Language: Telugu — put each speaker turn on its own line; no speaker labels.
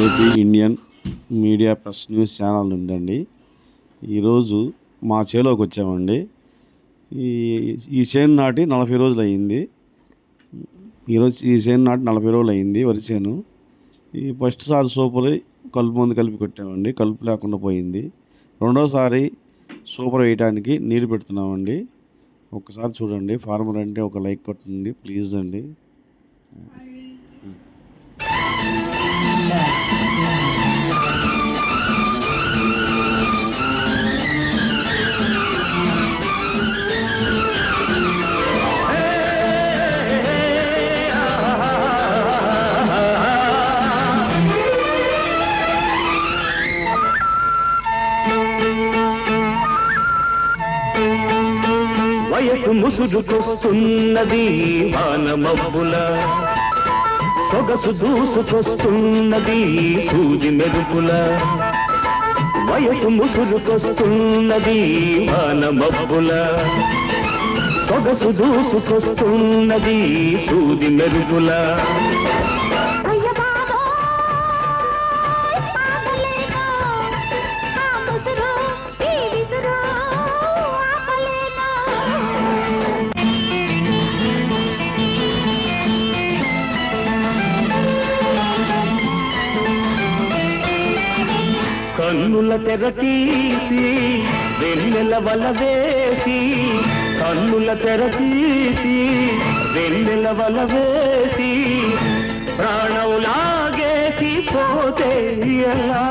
AP Indian media press news channel నుండి అండి ఈరోజు మా చేలోకి వచ్చామండి. ఈ ఈ చేను నాటి నలభై రోజులు అయ్యింది ఈరోజు ఈ చేను నాటి నలభై రోజులు అయ్యింది వరి చేను. ఈ ఫస్ట్ సారి సూపర్ కలుపు మందు కలిపి కొట్టామండి. కలుపు లేకుండా పోయింది. రెండోసారి సూపర్ వేయడానికి నీళ్ళు పెడుతున్నామండి. ఒక్కసారి చూడండి. ఫార్మర్ అంటే ఒక లైక్ కొట్టండి. ప్లీజ్ అండి.
వయసు ముసురుకొస్తున్నది వానమబ్బుల. సొగసు దూసుకొస్తున్నది సూది మెరుపుల. వయసు ముసురుకొస్తున్నది వానమబ్బుల. సొగసు దూసుకొస్తున్నది సూది మెరుపుల. కన్నుల తెర తీసి వెన్నెల వల వేసి కన్నుల తెర తీసి వెన్నెల వల వేసి ప్రాణం లాగేసి పోతే ఎలా?